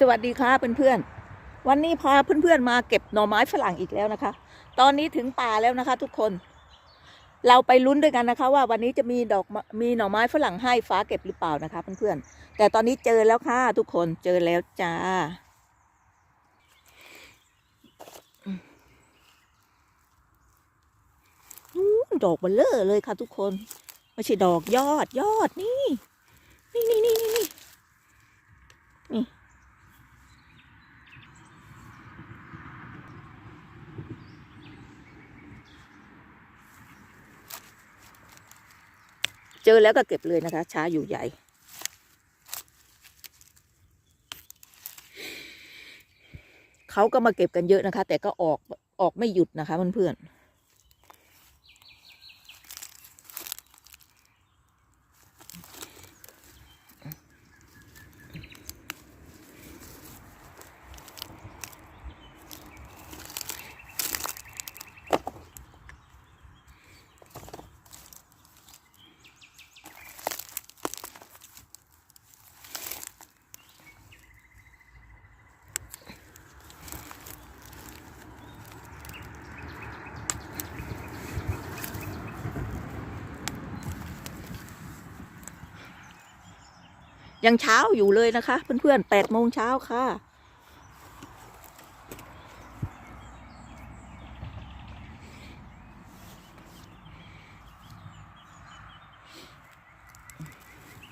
สวัสดีค่ะเพื่อนๆ วันนี้พาเพื่อนๆมาเก็บหน่อไม้ฝรั่งอีกแล้วนะคะ ตอนนี้ถึงป่าแล้วนะคะ ทุกคน เราไปลุ้นด้วยกันนะคะ ว่าวันนี้จะมีดอกมีหน่อไม้ฝรั่งให้ฟ้าเก็บหรือเปล่านะคะเพื่อนๆ แต่ตอนนี้เจอแล้วค่ะทุกคนเจอแล้วจ้า ดอกเบลเลอร์เลยค่ะทุกคน ไม่ใช่ดอกยอดยอดนี่ นี่นี่นี่นี่นี่ เจอแล้วก็เก็บเลยนะคะ ช้าอยู่ใหญ่ เขาก็มาเก็บกันเยอะนะคะ แต่ก็ออกออกไม่หยุดนะคะเพื่อนๆ ยังเช้าอยู่เลยนะคะ เพื่อนๆแปดโมงเช้าค่ะ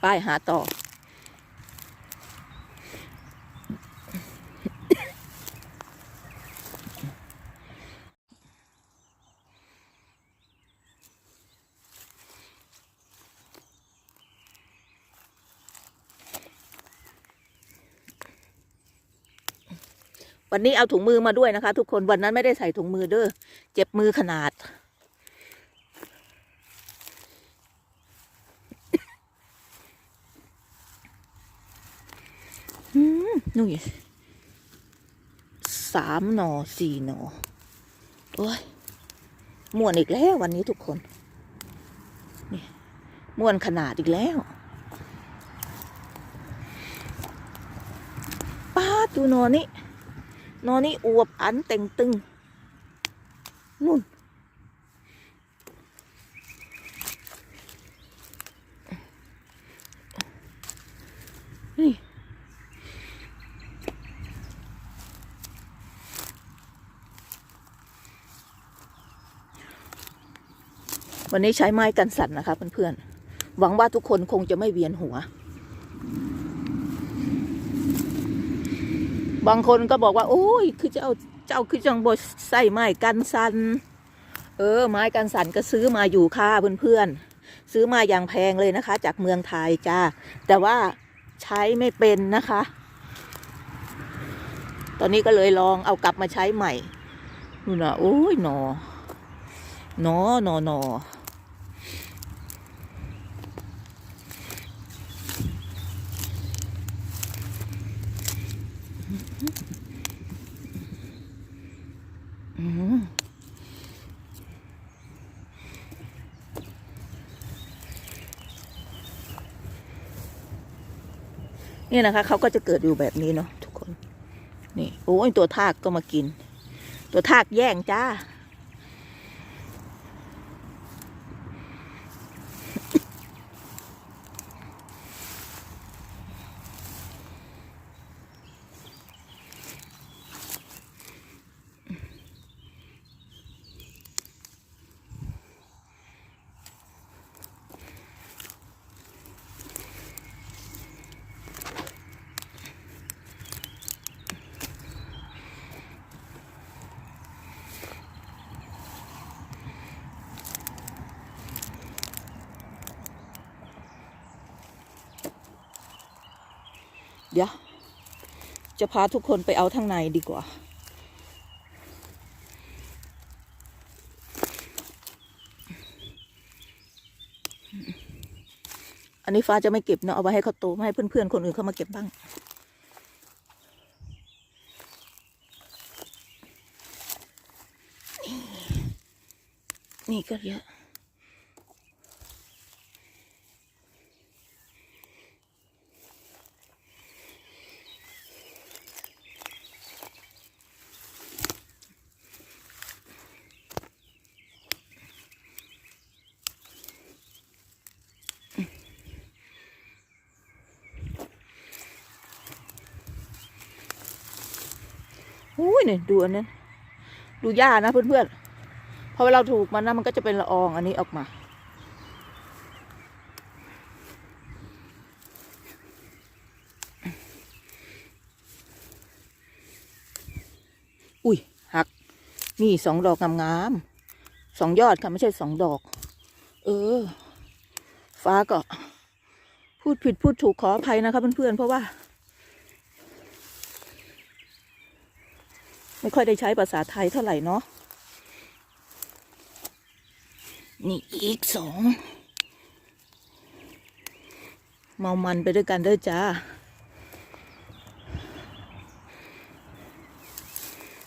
ไปหาต่อ วันนี้เอาถุงมือมาด้วยนะคะ ทุกคนวันนั้นไม่ได้ใส่ถุงมือเด้อเจ็บมือขนาดอืมนู่นสามหนอสี่หนอโอ้ยม่วนอีกแล้ววันนี้ทุกคน นี่ม่วนขนาดอีกแล้วป้าดูนอนี่ นอนี่อวบอันเต่งตึงนู่นนี่วันนี้ใช้ไม้กันสั่นนะคะเพื่อนๆ หวังว่าทุกคนคงจะไม่เวียนหัว บางคนก็บอกว่า โอ้ย คือเจ้าเจ้าคือจังบใส่ไม้กันสัน เออ ไม้กันสันก็ซื้อมาอยู่ค่ะเพื่อนๆซื้อมาอย่างแพงเลยนะคะ จากเมืองไทยจ้าแต่ว่าใช้ไม่เป็นนะคะ ตอนนี้ก็เลยลองเอากลับมาใช้ใหม่นู่นนะโอ้ยหนอหนอหนอหนอ นี่นะคะเขาก็จะเกิดอยู่แบบนี้เนาะทุกคน นี่โอ้ยตัวทากก็มากิน ตัวทากแย่งจ้า ดี๋ยวจะพาทุกคนไปเอาทางในดีกว่า อันนี้ฟ้าจะไม่เก็บเนาะเอาไว้ให้เขาโตไม่ให้เพื่อนๆคนอื่นเขามาเก็บบ้าง นี่ก็เยอะ อุ้ยเนี่ยดูอันนั้นดูหญ้านะเพื่อนๆพอเวลาถูกมันนะมันก็จะเป็นละอองอันนี้ออกมา อุ้ยหักนี่สองดอกงามๆสองยอดค่ะไม่ใช่สองดอก เออ ฟ้าก็ พูดผิดพูดถูกขออภัยนะคะเพื่อนๆเพราะว่า ไม่ค่อยได้ใช้ภาษาไทยเท่าไหร่เนาะนี่อีกสองเมามันไปด้วยกันเด้อจ้า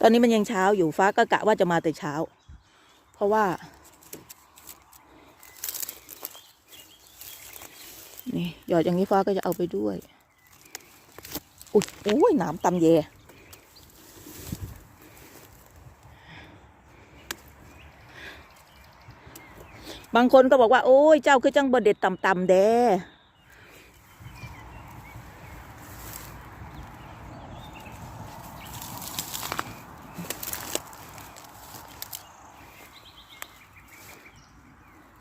ตอนนี้มันยังเช้าอยู่ฟ้าก็กะว่าจะมาแต่เช้า เพราะว่า นี่หยอดอย่างนี้ฟ้าก็จะเอาไปด้วย อุ๊ยอุ้ยหนามตำแย บางคนก็บอกว่า โอ้ยเจ้าคือจังบดเด็ดต่ำๆแด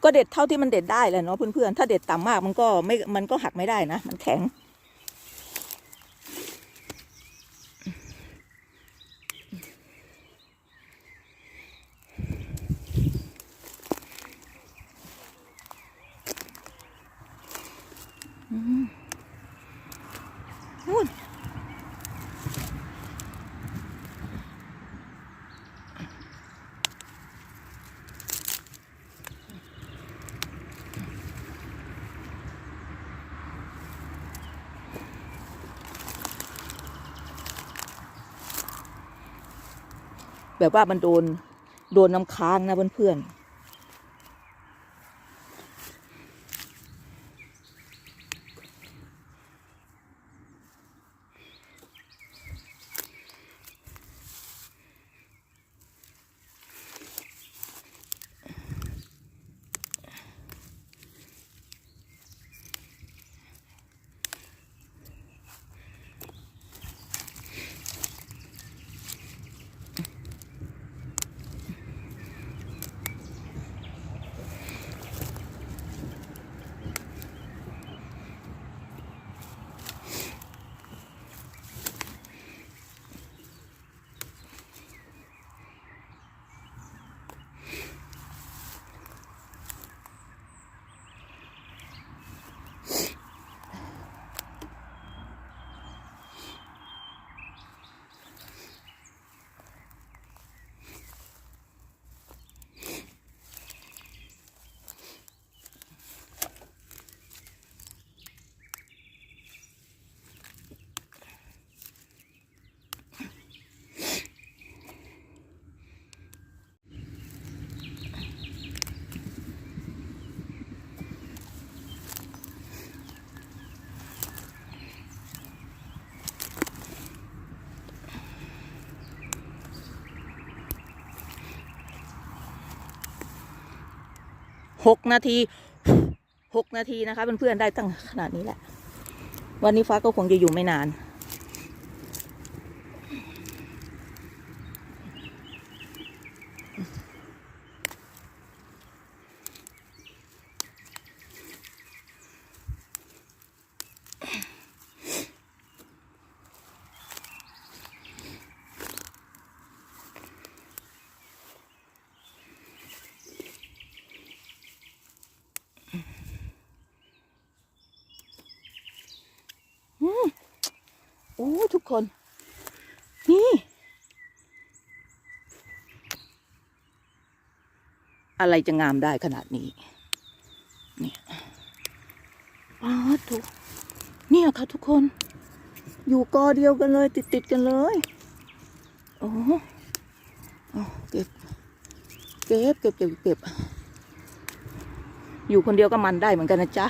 ก็เด็ดเท่าที่มันเด็ดได้แหละเนาะเพื่อนๆ ถ้าเด็ดต่ำมากมันก็ไม่ มันก็หักไม่ได้นะ มันแข็ง นู่น แบบว่ามันโดนโดนน้ำค้างนะเพื่อนๆ หกนาทีหกนาทีนะคะเพื่อนๆได้ตั้งขนาดนี้แหละ วันนี้ฟ้าก็คงจะอยู่ไม่นาน โอ้ทุก คน นี่ อะไรจะงามได้ขนาดนี้ เนี่ยป้าดทุกเนี่ยค่ะทุกคน อยู่กอเดียวกันเลย ติดติดๆกันเลย โอ้อาเก็บ เก็บเก็บเก็บเก็บ อยู่คนเดียวก็มันได้เหมือนกันนะจ๊ะ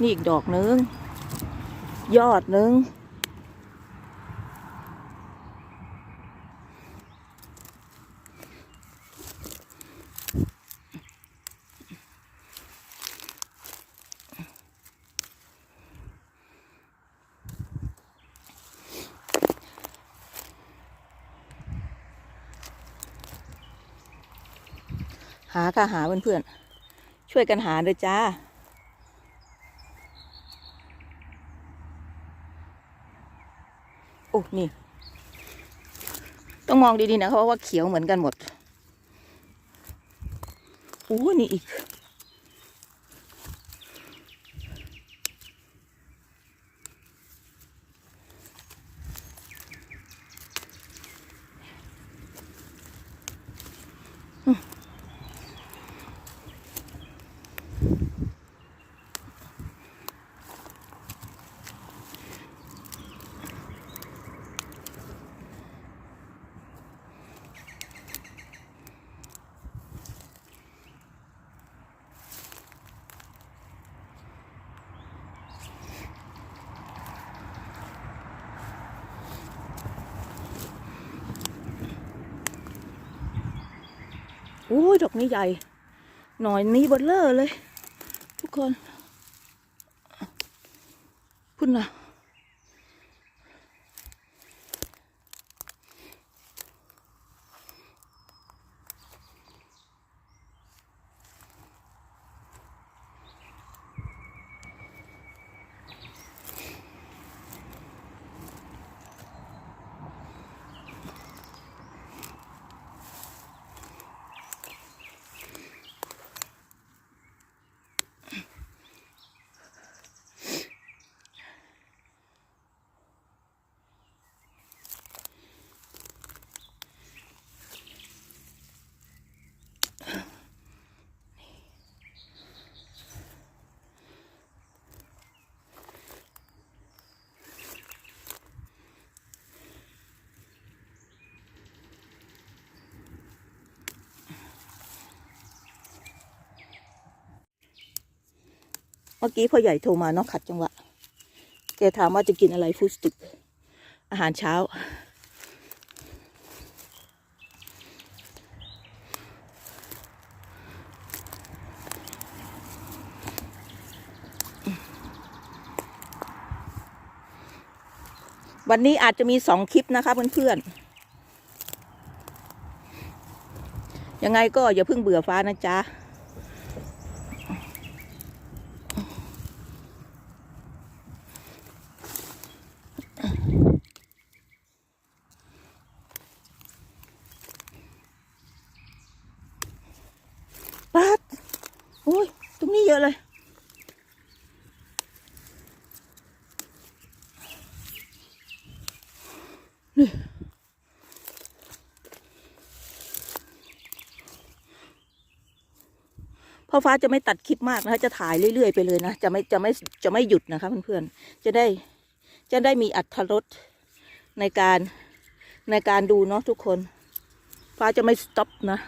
นี่อีกดอกนึง ยอดนึง หาค่ะหาเพื่อนๆ ช่วยกันหาเลยจ้า โอ้ นี่ ต้องมองดีๆนะเพราะว่าเขียวเหมือนกันหมดโอ้นี่อีก อ้ยดอกนี้ใหญ่ หน่อยนี้เบดเลอร์เลย ทุกคนพุ่นนะ มื่อกี้พ่อใหญ่โทรมาเนาะขัดจังหวะ แกถามว่าจะกินอะไรฟูสติก อาหารเช้า วันนี้อาจจะมีสองคลิปนะคะเพื่อนๆยังไงก็อย่าเพิ่งเบื่อฟ้านะจ๊ะ ปัดโอ้ย ตรงนี้เยอะเลย นี่พ่อฟ้าจะไม่ตัดคลิปมากนะคะจะถ่ายเรื่อยๆไปเลยนะ จะไม่จะไม่จะไม่หยุดนะคะเพื่อนๆ จะได้จะได้มีอัตรสในการในการดูเนาะทุกคน ฟ้าจะไม่สต็อปนะ